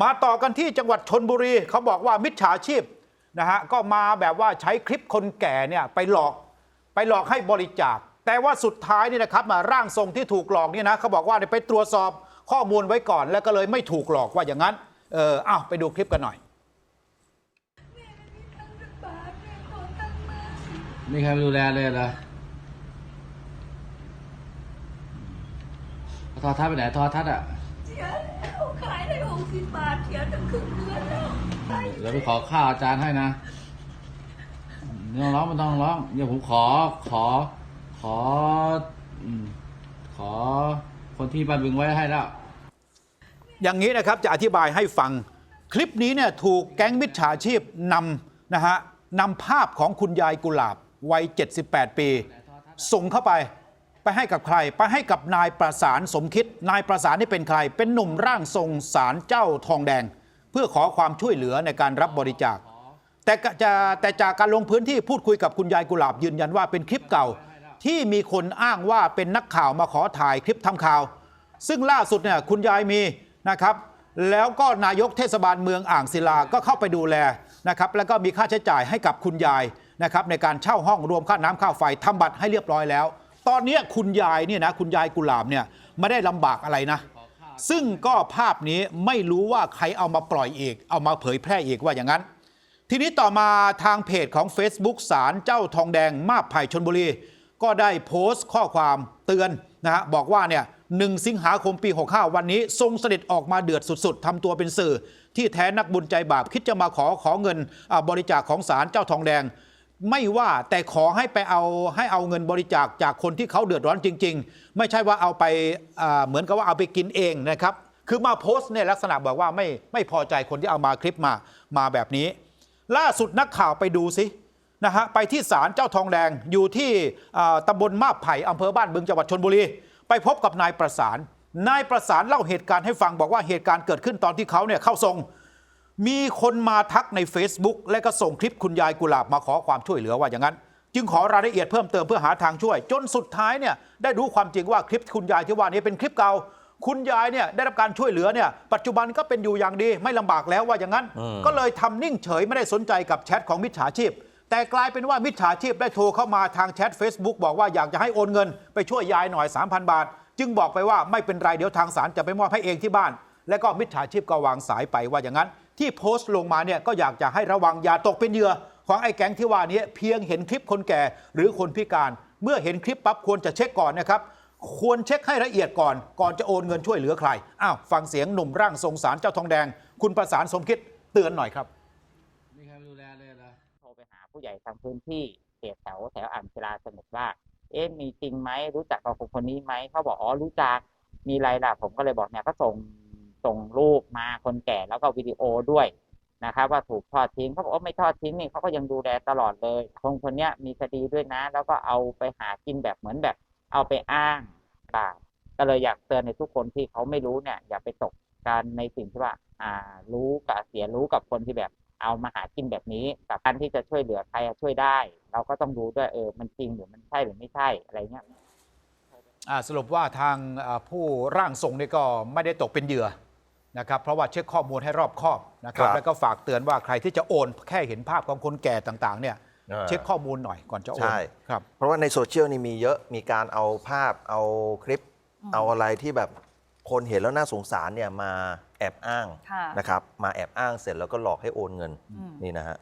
มาต่อกันที่จังหวัดชนบุรีเขาบอกว่ามิจฉาชีพนะฮะก็มาแบบว่าใช้คลิปคนแก่เนี่ยไปหลอกไปหลอกให้บริจาค แต่ว่าสุดท้ายนี่นะครับมาร่างทรงที่ถูกหลอกเนี่ยนะเขาบอกว่าไปตรวจสอบข้อมูลไว้ก่อน แล้วก็เลยไม่ถูกหลอกว่าอย่างนั้นเอออ้าวไปดูคลิปกันหน่อยไม่ใครดูแลเลยเหรอทอทัศน์ไปไหนทอทัศน์อะ สียแล้วขายได้หกสิบบาทเสียตั้งครึ่งเดือนแล้วไปเดี๋ยวไปขอข้าวอาจารย์ให้นะไม่ต้องร้องไม่ต้องร้องเดี๋ยวผมขอขอขออืมขอคนที่บ้านบึงไว้ให้แล้ว อย่างนี้นะครับจะอธิบายให้ฟัง คลิปนี้เนี่ยถูกแก๊งมิจฉาชีพนำนะฮะนำภาพของคุณยายกุหลาบวัย 78 ปี ส่งเข้าไป ไปให้กับใคร ไปให้กับนายประสานสมคิด นายประสานนี่เป็นใคร เป็นหนุ่มร่างทรงสารเจ้าทองแดง เพื่อขอความช่วยเหลือในการรับบริจาค แต่จะแต่จากการลงพื้นที่พูดคุยกับคุณยายกุหลาบยืนยันว่าเป็นคลิปเก่า ที่มีคนอ้างว่าเป็นนักข่าวมาขอถ่ายคลิปทำข่าว ซึ่งล่าสุดเนี่ยคุณยายมีนะครับ แล้วก็นายกเทศบาลเมืองอ่างศิลาก็เข้าไปดูแลนะครับแล้วก็มีค่าใช้จ่ายให้กับคุณยายนะครับในการเช่าห้องรวมค่าน้ำค่าไฟทำบัตรให้เรียบร้อยแล้ว ตอนนี้คุณยายเนี่ยนะคุณยายกุหลาบเนี่ยไม่ได้ลำบากอะไรนะ ซึ่งก็ภาพนี้ไม่รู้ว่าใครเอามาปล่อยเอกเอามาเผยแพร่เอกว่าอย่างนั้น ทีนี้ต่อมาทางเพจของ Facebook สารเจ้าทองแดงมาบไผ่ชนบุรี ก็ได้โพสต์ข้อความเตือนนะฮะบอกว่าเนี่ยหนึ่งสิงหาคมปี 65 วันนี้ ทรงเสด็จออกมาเดือดสุด ๆทำตัวเป็นสื่อ ที่แท้นักบุญใจบาปคิดจะมาขอขอเงินอบริจาคของสารเจ้าทองแดง ไม่ว่าแต่ขอให้ไปเอาให้เอาเงินบริจาคจากคนที่เขาเดือดร้อนจริง ๆ ไม่ใช่ว่าเอาไปเหมือนกับว่าเอาไปกินเองนะครับ คือมาโพสต์ในลักษณะบอกว่าไม่ไม่พอใจคนที่เอามาคลิปมามาแบบนี้ ล่าสุดนักข่าวไปดูสินะฮะไปที่ศาลเจ้าทองแดงอยู่ที่ตำบลมาบไผ่อำเภอบ้านบึงจังหวัดชนบุรี ไปพบกับนายประสานนายประสานเล่าเหตุการณ์ให้ฟังบอกว่าเหตุการณ์เกิดขึ้นตอนที่เขาเนี่ยเข้าทรง มีคนมาทักใน Facebook และก็ส่งคลิปคุณยายกุหลาบมาขอความช่วยเหลือว่าอย่างนั้น จึงขอรายละเอียดเพิ่มเติมเพื่อหาทางช่วย จนสุดท้ายเนี่ยได้รู้ความจริงว่าคลิปคุณยายที่ว่านี้เป็นคลิปเก่าคุณยายเนี่ยได้รับการช่วยเหลือเนี่ยปัจจุบันก็เป็นอยู่อย่างดีไม่ลำบากแล้วว่าอย่างนั้น ก็เลยทำนิ่งเฉยไม่ได้สนใจกับแชทของมิจฉาชีพ แต่กลายเป็นว่ามิจฉาชีพได้โทรเข้ามาทางแชท Facebook บอกว่าอยากจะให้โอนเงิน ไปช่วยยายหน่อย 3,000 บาท จึงบอกไปว่าไม่เป็นไรเดี๋ยวทางศาลจะไปมอบให้เองที่บ้าน และก็มิจฉาชีพก็วางสายไปว่าอย่างนั้น ที่โพสต์ลงมาเนี่ยก็อยากจะให้ระวังอย่าตกเป็นเหยื่อของไอ้แก๊งที่ว่านี้เพียงเห็นคลิปคนแก่ หรือคนพิการ เมื่อเห็นคลิปปั๊บควรจะเช็คก่อนนะครับ ควรเช็คให้ละเอียดก่อน ก่อนจะโอนเงินช่วยเหลือใครอ้าวฟังเสียงหนุ่มร่างทรงสารเจ้าทองแดง คุณประสานสมคิดเตือนหน่อยครับไม่มีใครดูแลเลยเหรอโทรไปหาผู้ใหญ่ทางพื้นที่เขตแถวแถวอ่างศิลาสมุทรว่าเอ๊ะมีจริงไหมรู้จักกับคนคนนี้ไหมเขาบอกอ๋อรู้จักมีอะไรล่ะผมก็เลยบอกเนี่ยก็ส่ง ส่งรูปมาคนแก่แล้วก็วิดีโอด้วยนะครับ ว่าถูกทอดทิ้งเขาบอกว่าไม่ทอดทิ้งนี่เขาก็ยังดูแลตลอดเลยคนคนนี้มีคดีด้วยนะ แล้วก็เอาไปหากินแบบเหมือนแบบ เอาไปอ้างบาปก็เลยอยากเตือนในทุกคนที่เขาไม่รู้เนี่ย อย่าไปตกกันในสิ่งที่ว่าอ่ารู้กับเสียรู้กับคนที่แบบเอามาหากินแบบนี้กับการที่จะช่วยเหลือใครช่วยได้ เราก็ต้องดูด้วยเออมันจริงหรือมันใช่หรือไม่ใช่อะไรเงี้ยสรุปว่าทางผู้ร่างทรงนี่ก็ไม่ได้ตกเป็นเหยื่อ นะครับเพราะว่าเช็คข้อมูลให้รอบคอบนะครับครับแล้วก็ฝากเตือนว่าใครที่จะโอน แค่เห็นภาพของคนแก่ต่างๆเนี่ยอ่า เช็คข้อมูลหน่อยก่อนจะโอนใช่ ครับ เพราะว่าในโซเชียลนี่มีเยอะ มีการเอาภาพ เอาคลิป เอาอะไรที่แบบคนเห็นแล้วน่าสงสารเนี่ยมาแอบอ้างค่ะ นะครับ มาแอบอ้างเสร็จแล้วก็หลอกให้โอนเงินอืม นี่นะฮะ